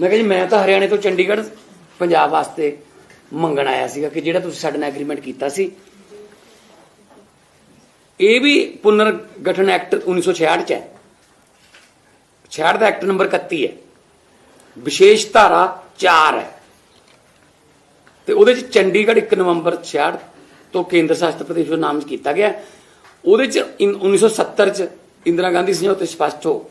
ਮੈਂ ਕਿਹਾ ਜੀ, ਮੈਂ ਤਾਂ ਹਰਿਆਣੇ ਤੋਂ ਚੰਡੀਗੜ੍ਹ ਪੰਜਾਬ ਵਾਸਤੇ ਮੰਗਣ ਆਇਆ ਸੀਗਾ ਕਿ ਜਿਹੜਾ ਤੁਸੀਂ ਸਾਡੇ ਨਾਲ ਐਗਰੀਮੈਂਟ ਕੀਤਾ ਸੀ। ਇਹ ਵੀ ਪੁਨਰ ਗਠਨ ਐਕਟ 1966 ਚ ਹੈ। 66 ਦਾ ਐਕਟ ਨੰਬਰ 31 ਹੈ। ਵਿਸ਼ੇਸ਼ ਧਾਰਾ 4 ਹੈ। ਤੇ ਉਹਦੇ ਚ ਚੰਡੀਗੜ੍ਹ 1 ਨਵੰਬਰ 66 ਤੋਂ ਕੇਂਦਰ ਸ਼ਾਸਿਤ ਪ੍ਰਦੇਸ਼ ਦਾ ਨਾਮ ਕੀਤਾ ਗਿਆ। ਉਹਦੇ ਚ ਇਨ- 1970 ਚ ਇੰਦਰਾ ਗਾਂਧੀ ਸਮਝੌਤੇ ਸਪਸ਼ਟ ਹੋ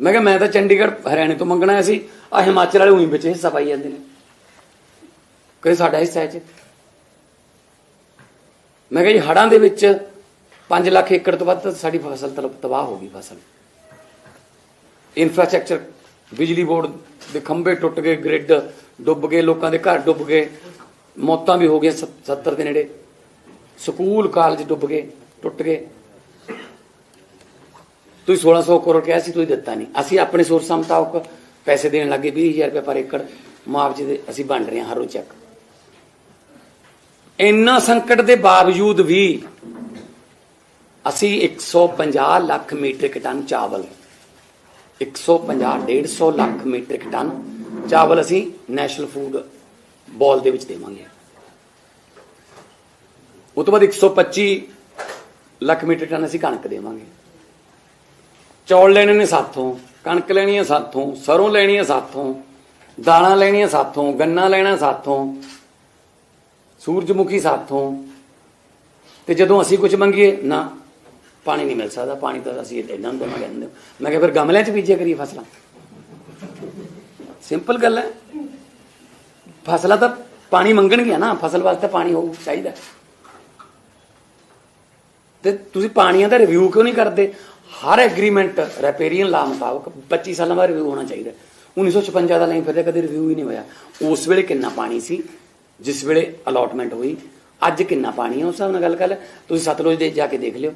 ਮੈਂ ਕਿਹਾ, ਮੈਂ ਤਾਂ ਚੰਡੀਗੜ੍ਹ ਹਰਿਆਣੇ ਤੋਂ ਮੰਗਣਾ ਸੀ। ਆ ਹਿਮਾਚਲ ਵਾਲੇ ਉਹੀ ਵਿੱਚ ਹਿੱਸਾ ਪਾਈ ਜਾਂਦੇ ਨੇ। ਕਹੇ ਸਾਡਾ ਹਿੱਸਾ ਹੈ ਚ ਮੈਂ ਕਿਹਾ ਜੀ ਹੜਾਂ ਦੇ ਵਿੱਚ 5 ਲੱਖ ਏਕੜ ਤੋਂ ਵੱਧ ਸਾਡੀ ਫਸਲ ਤਬਾਹ ਹੋ ਗਈ ਫਸਲ। ਇਨਫਰਾਸਟ੍ਰਕਚਰ ਬਿਜਲੀ ਬੋਰਡ ਦੇ ਖੰਭੇ ਟੁੱਟ ਗਏ ਗ੍ਰਿਡ ਡੁੱਬ ਗਏ, ਲੋਕਾਂ ਦੇ ਘਰ ਡੁੱਬ ਗਏ, ਮੌਤਾਂ ਵੀ ਹੋ ਗਈਆਂ 70 ਦੇ ਨੇੜੇ। ਸਕੂਲ ਕਾਲਜ ਡੁੱਬ ਗਏ, ਟੁੱਟ ਗਏ। ਤੁਸੀਂ 1600 ਕਰੋੜ ਕਿਹਾ ਸੀ, ਤੁਸੀਂ ਦਿੱਤਾ ਨਹੀਂ। ਅਸੀਂ ਆਪਣੇ ਸੋਰਸਾਂ ਮੁਤਾਬਕ ਪੈਸੇ ਦੇਣ ਲੱਗੇ 20000 ਰੁਪਏ ਪਰ ਏਕੜ ਮੁਆਵਜ਼ੇ ਦੇ ਅਸੀਂ ਵੰਡ ਰਹੇ ਹਾਂ ਹਰੋ ਚੈੱਕ। ਇੰਨਾ ਸੰਕਟ ਦੇ ਬਾਵਜੂਦ ਵੀ ਅਸੀਂ 150 ਲੱਖ ਮੀਟ੍ਰਿਕ ਟਨ ਚਾਵਲ 150 150 ਲੱਖ ਮੀਟ੍ਰਿਕ ਟਨ ਚਾਵਲ ਅਸੀਂ ਨੈਸ਼ਨਲ ਫੂਡ ਬੋਲ ਦੇ ਵਿੱਚ ਦੇਵਾਂਗੇ। ਉਹ ਤੋਂ ਬਾਅਦ 125 ਲੱਖ ਮੀਟ੍ਰਿਕ ਟਨ ਅਸੀਂ ਕਣਕ ਦੇਵਾਂਗੇ। ਚੌਲ ਲੈਣੇ ਨੇ ਸਾਥੋਂ, ਕਣਕ ਲੈਣੀ ਹੈ ਸਾਥੋਂ, ਸਰੋਂ ਲੈਣੀ ਹੈ ਸਾਥੋਂ, ਦਾਲਾਂ ਲੈਣੀਆਂ ਸਾਥੋਂ, ਗੰਨਾ ਲੈਣਾ ਸਾਥੋਂ, ਸੂਰਜਮੁਖੀ ਸਾਥੋਂ। ਤੇ ਜਦੋਂ ਅਸੀਂ ਕੁਝ ਮੰਗੀਏ, ਨਾ, ਪਾਣੀ ਨਹੀਂ ਮਿਲ ਸਕਦਾ, ਪਾਣੀ ਤਾਂ ਅਸੀਂ ਇਹਨਾਂ ਨੂੰ ਦੇਵਾਂਗੇ ਮੈਂ ਕਿਹਾ ਫਿਰ ਗਮਲਿਆਂ 'ਚ ਬੀਜਿਆ ਕਰੀਏ ਫਸਲਾਂ। ਸਿੰਪਲ ਗੱਲ ਹੈ। ਫਸਲਾਂ ਤਾਂ ਪਾਣੀ ਮੰਗਣਗੀਆਂ ਨਾ, ਫਸਲ ਵਾਸਤੇ ਪਾਣੀ ਹੋਊ ਚਾਹੀਦਾ। ਤੇ ਤੁਸੀਂ ਪਾਣੀਆਂ ਦਾ ਰਿਵਿਊ ਕਿਉਂ ਨਹੀਂ ਕਰਦੇ? ਹਰ ਐਗਰੀਮੈਂਟ ਰੈਪੇਰੀਅਨ ਲਾ ਮੁਤਾਬਕ 25 ਸਾਲਾਂ ਬਾਅਦ ਰਿਵਿਊ ਹੋਣਾ ਚਾਹੀਦਾ 1956 ਦਾ ਨਹੀਂ, ਫਿਰ ਕਦੇ ਰਿਵਿਊ ਹੀ ਨਹੀਂ ਹੋਇਆ। ਉਸ ਵੇਲੇ ਕਿੰਨਾ ਪਾਣੀ ਸੀ? ਜਿਸ ਵੇਲੇ ਅਲਾਟਮੈਂਟ ਹੋਈ, ਅੱਜ ਕਿੰਨਾ ਪਾਣੀ ਹੈ? ਉਸ ਹਿਸਾਬ ਨਾਲ ਗੱਲ ਕਰ ਲੈ। ਤੁਸੀਂ ਸਤਲੁਜ ਦੇ ਜਾ ਕੇ ਦੇਖ ਲਿਓ।